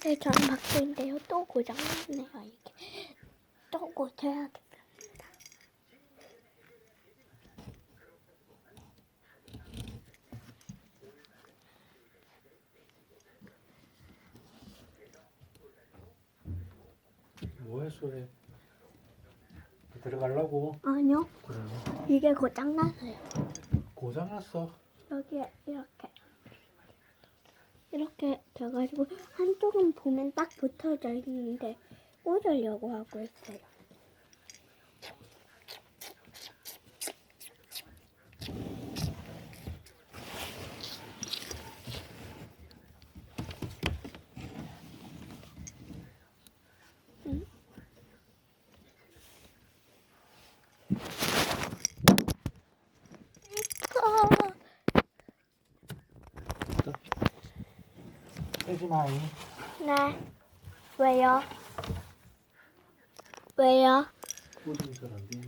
안녕하세요. 저는 박수인데요. 또 고장났네요. 이게 또 고쳐야겠습니다. 뭐해 소리 들어가려고 아니요, 그래 이게 고장났어요. 고장났어 여기에 이렇게 이렇게 돼가지고 한쪽은 보면 딱 붙어져 있는데 꽂으려고 하고 있어요. 응? 마이 네. 왜요? 왜요? 잘안 되네